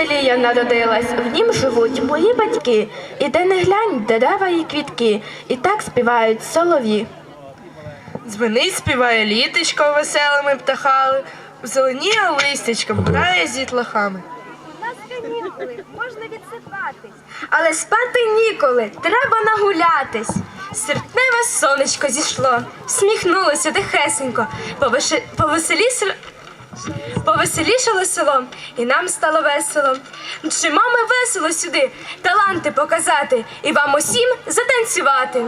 селі я народилась, в нім живуть мої батьки. І де не глянь, дерева і квітки, і так співають солові. Дзвенить співає літочко веселими птахами, зеленіє листячко, грає з дітлахами. нас канікули, можна відсипатись. Але спати ніколи, треба нагулятись. Серпневе сонечко зійшло, всміхнулося тихесенько, повеселіс- повеселішало село, і нам стало весело. Чи ми весело сюди, таланти показати і вам усім затанцювати.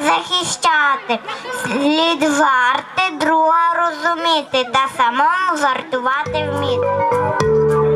Захищати. Слід варти, друга розуміти та самому жартувати вміти.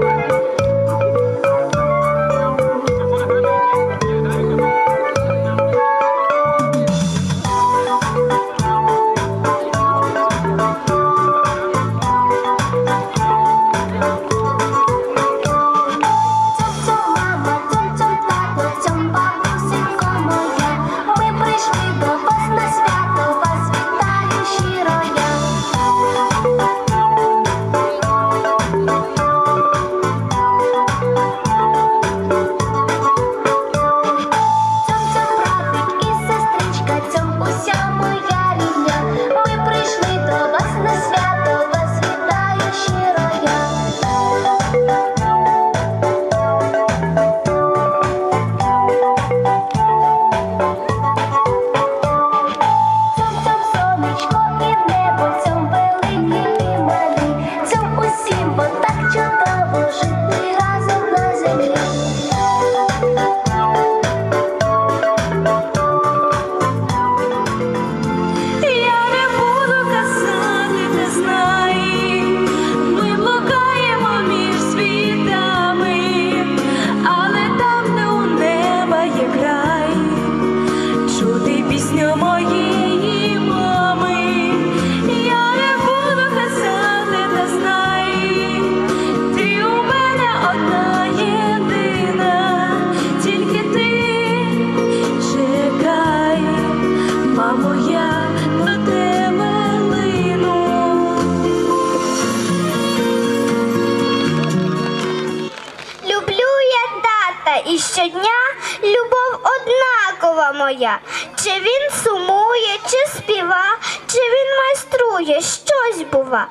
Однакова. Чи він сумує, чи співа, чи він майструє, щось бува.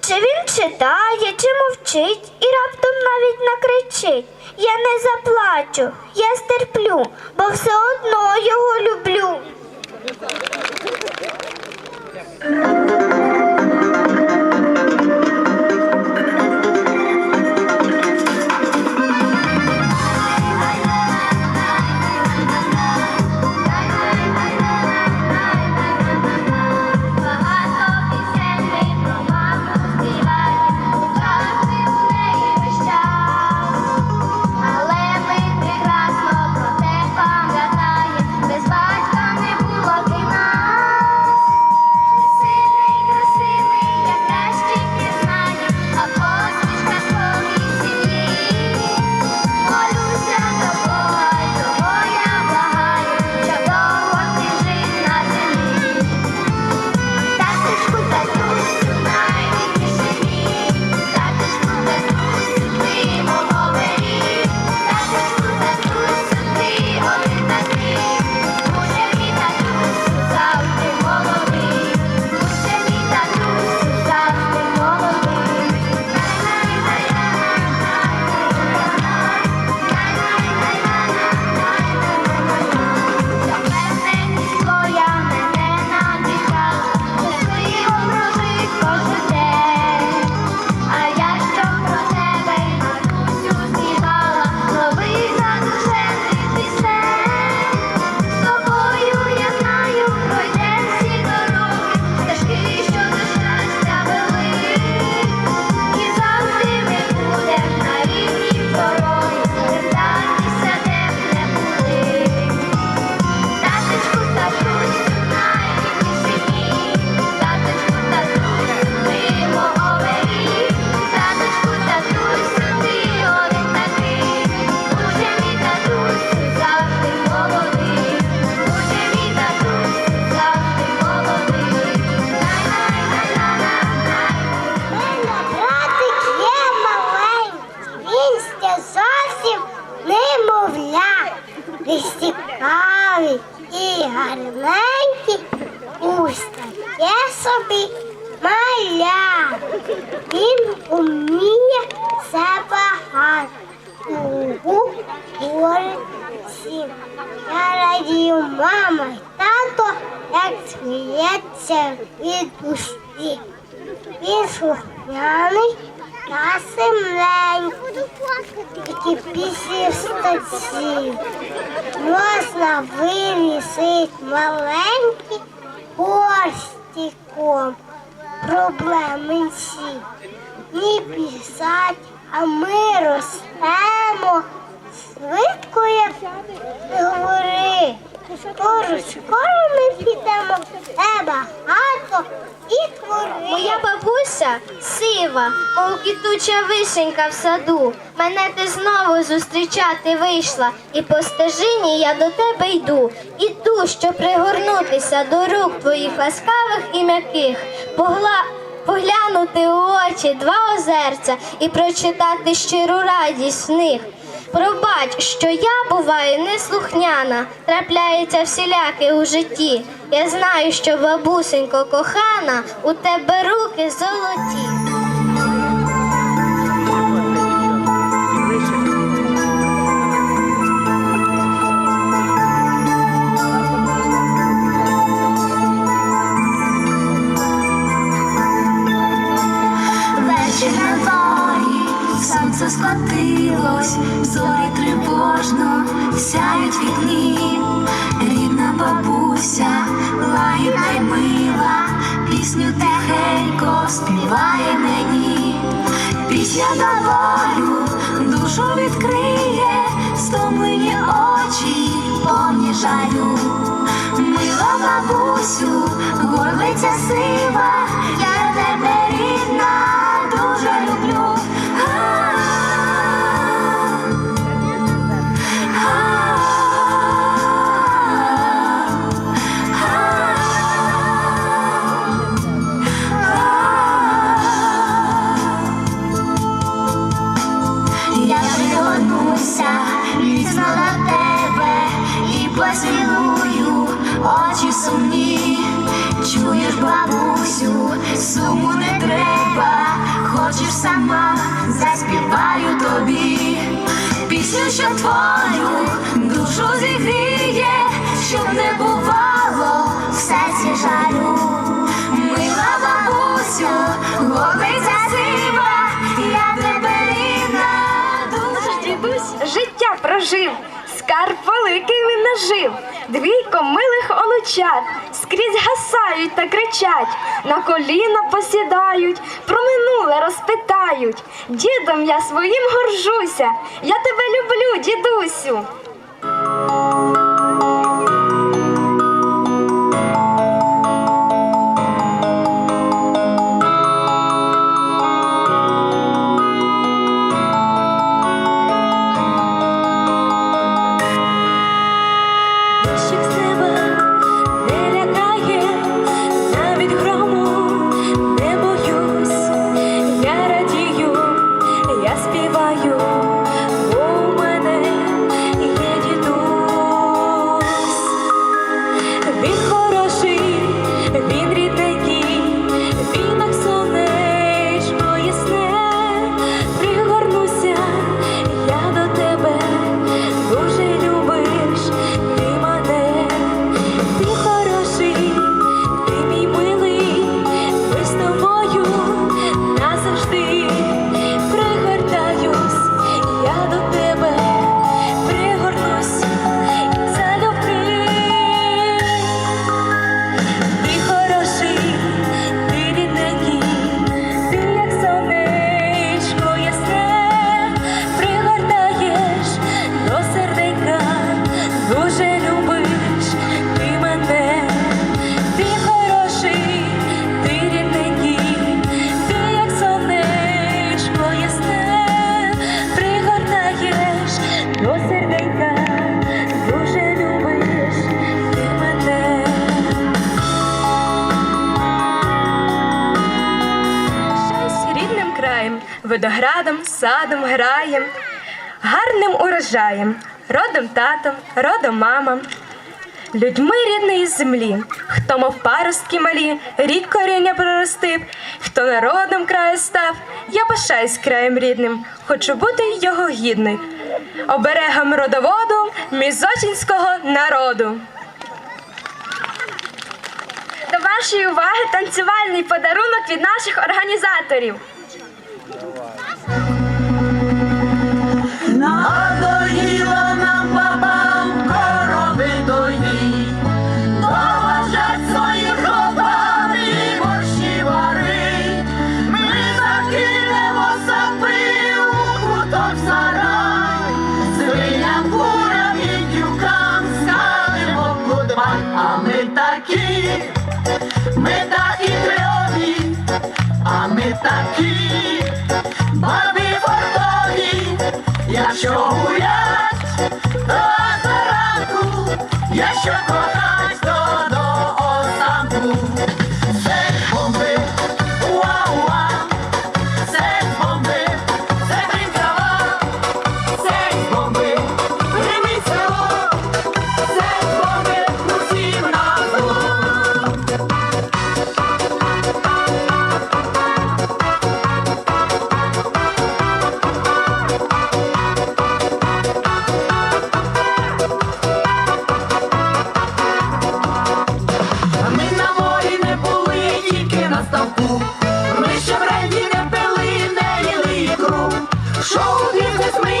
Чи він читає, чи мовчить і раптом навіть накричить. Я не заплачу, я стерплю, бо все одно його люблю. Статці. Можна вирісить маленький горстиком. Проблеми всі. Ні писать, а ми ростемо. Ти говори. Скоро, скоро ми підемо, де багато і твори. Моя бабуся сива, мов квітуча вишенька в саду. Мене ти знову зустрічати вийшла, і по стежині я до тебе йду. Іду, щоб пригорнутися до рук твоїх ласкавих і м'яких, погла... поглянути у очі два озерця і прочитати щиру радість в них. Пробач, що я буваю неслухняна, трапляється всіляки у житті. Я знаю, що бабусенько кохана, у тебе руки золоті. Нажив. Двійко милих олучат, скрізь гасають та кричать, на коліна посідають, про минуле розпитають. Дідом я своїм горжуся, я тебе люблю, дідусю. Рідним садом граєм, гарним урожаєм, родом татом, родом мама. Людьми рідної землі, хто мов паростки малі, рік коріння проростив, хто народом краю став, я пишаюсь краєм рідним, хочу бути його гідною, оберегом родоводу мізочинського народу. До вашої уваги танцювальний подарунок від наших організаторів. No. 就不要 В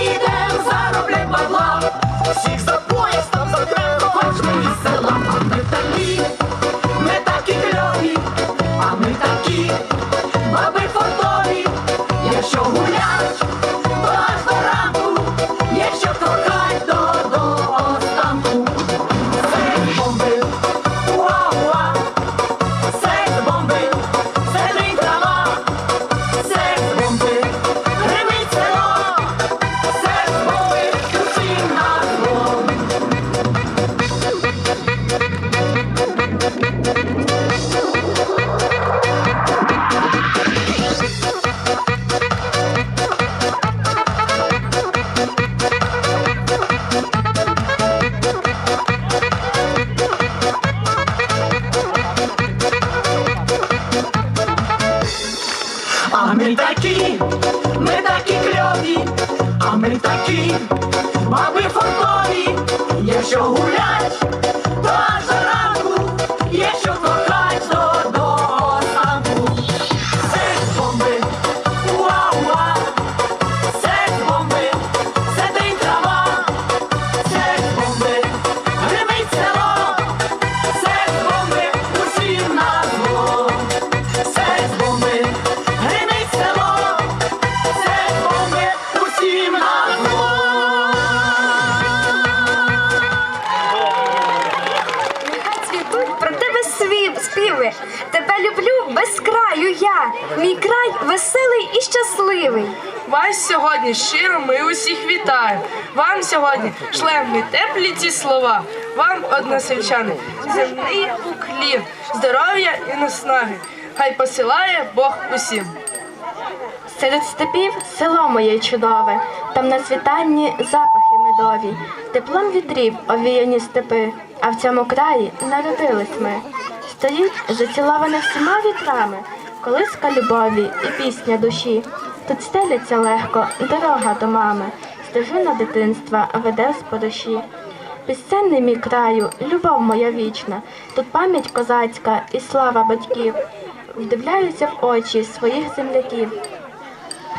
Мій край веселий і щасливий. Вас сьогодні щиро ми усіх вітаємо. Вам сьогодні шлем ми теплі ці слова. Вам, односельчани, земний уклін, здоров'я і наснаги. Хай посилає Бог усім. Серед степів село моє чудове, там на світанні запахи медові, теплом вітрів овіяні степи, а в цьому краї народились ми. Стоїть заціловане всіма вітрами, колиска любові і пісня душі. Тут стеляться легко дорога до мами, стежина дитинства веде з подуші. Пісенний мій краю, любов моя вічна, тут пам'ять козацька і слава батьків. Вдивляюся в очі своїх земляків.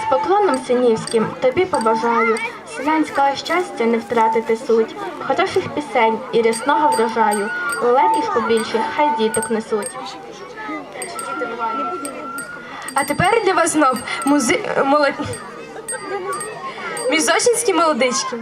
З поклоном синівським тобі побажаю селянського щастя не втратити суть, хороших пісень і рясного врожаю, лелеків побільше, хай діток несуть. А тепер для вас знов музи... молод... мізочинські молодички.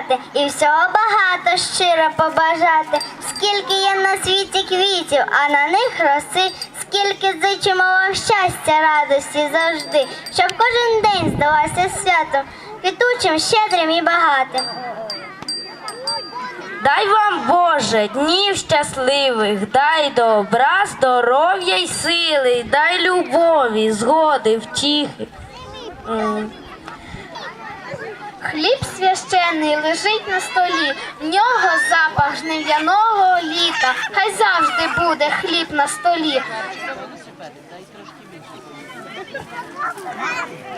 Сказати, і всього багато щиро побажати. Скільки є на світі квітів, а на них роси, скільки зичимо вам щастя, радості завжди, щоб кожен день здавався святом, квітучим, щедрим і багатим. Дай вам, Боже, днів щасливих, дай добра, здоров'я й сили, дай любові, згоди, втіхи. Хліб священний лежить на столі, в нього запах жнив'яного літа. Хай завжди буде хліб на столі.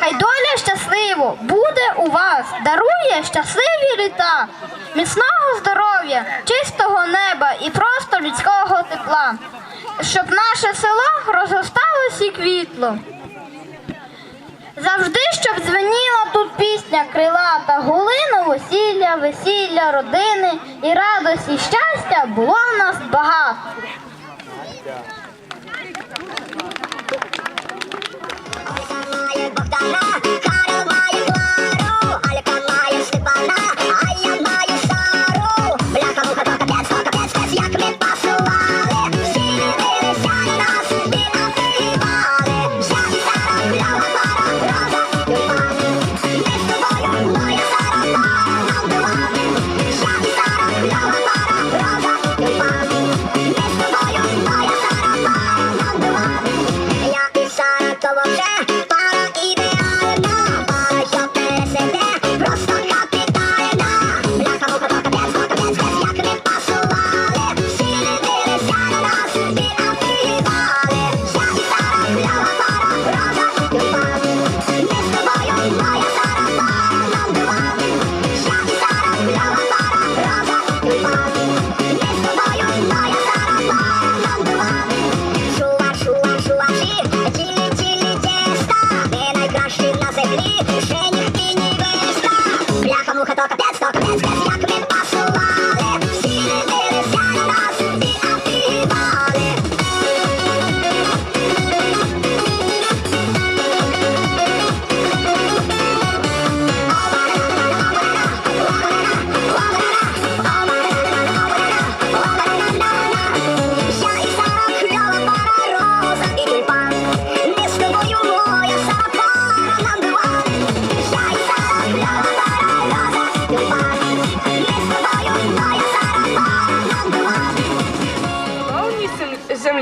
Хай доля щасливо буде у вас, дарує щасливі літа, міцного здоров'я, чистого неба і просто людського тепла, щоб наше село розросталось і квітло. Завжди, щоб дзвеніла тут пісня крилата, гулина, весілля, весілля, родини і радості, і щастя було в нас багато.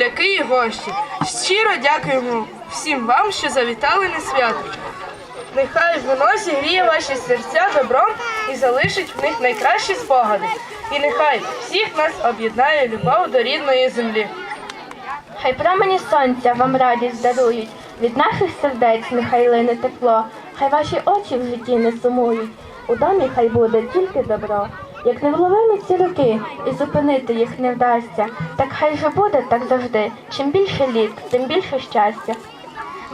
Земляки і гості, щиро дякуємо всім вам, що завітали на свято. Нехай воно зігріє ваші серця добром і залишить в них найкращі спогади. І нехай всіх нас об'єднає любов до рідної землі. Хай промені сонця вам радість дарують, від наших сердець нехай лине тепло, хай ваші очі в житті не сумують, у домі хай буде тільки добро. Як невловимі ці роки, і зупинити їх не вдасться, так хай же буде так завжди. Чим більше літ, тим більше щастя.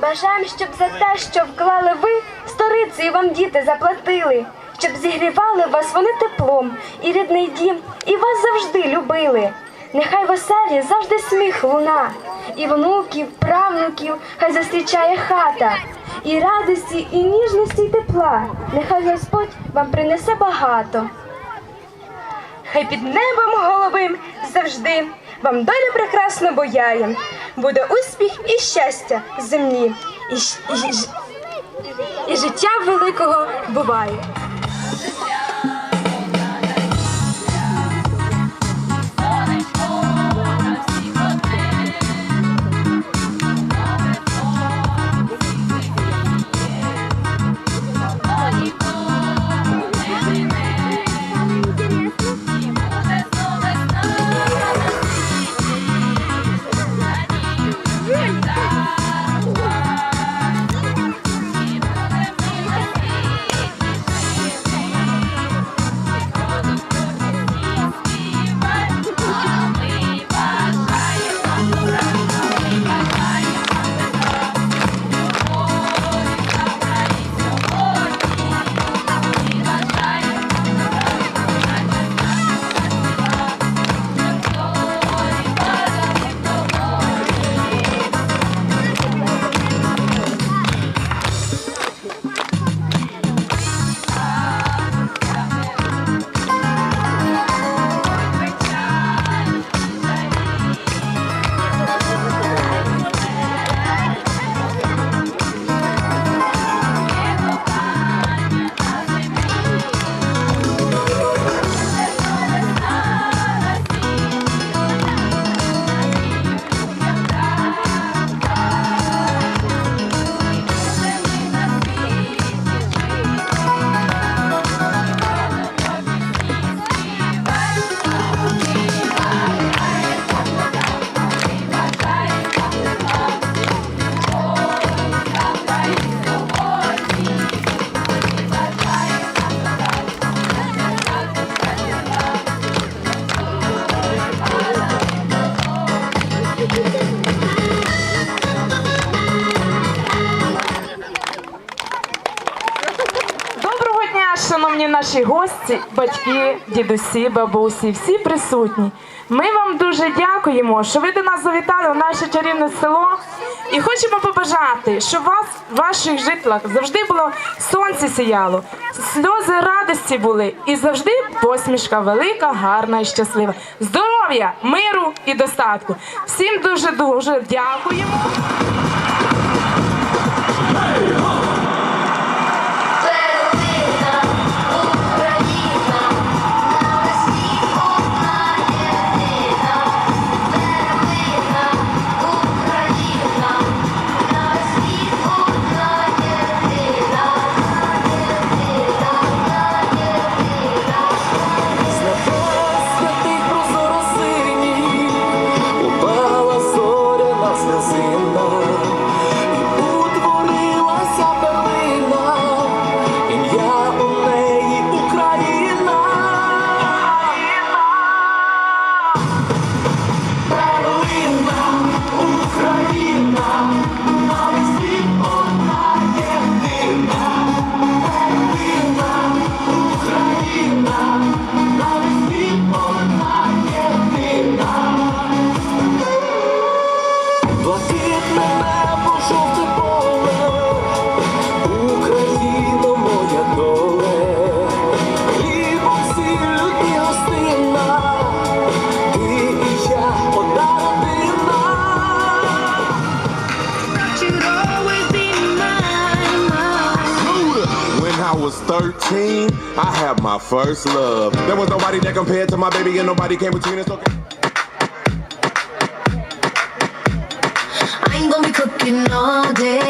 Бажаємо, щоб за те, що вклали ви, сторицею вам діти заплатили, щоб зігрівали вас вони теплом, і рідний дім, і вас завжди любили. Нехай в завжди сміх луна, і внуків, правнуків хай зустрічає хата, і радості, і ніжності, і тепла. Нехай Господь вам принесе багато. Хай під небом головим завжди вам доля прекрасно бояє. Буде успіх і щастя землі, і, і, і, і життя великого буває. Батьки, дідусі, бабусі, всі присутні. Ми вам дуже дякуємо, що ви до нас завітали в наше чарівне село. І хочемо побажати, щоб вас в ваших житлах завжди було сонце сіяло, сльози радості були і завжди посмішка велика, гарна і щаслива. Здоров'я, миру і достатку. Всім дуже дуже дякуємо. Had my first love. There was nobody that compared to my baby, and nobody came between us. Okay. I ain't gonna be cooking all day.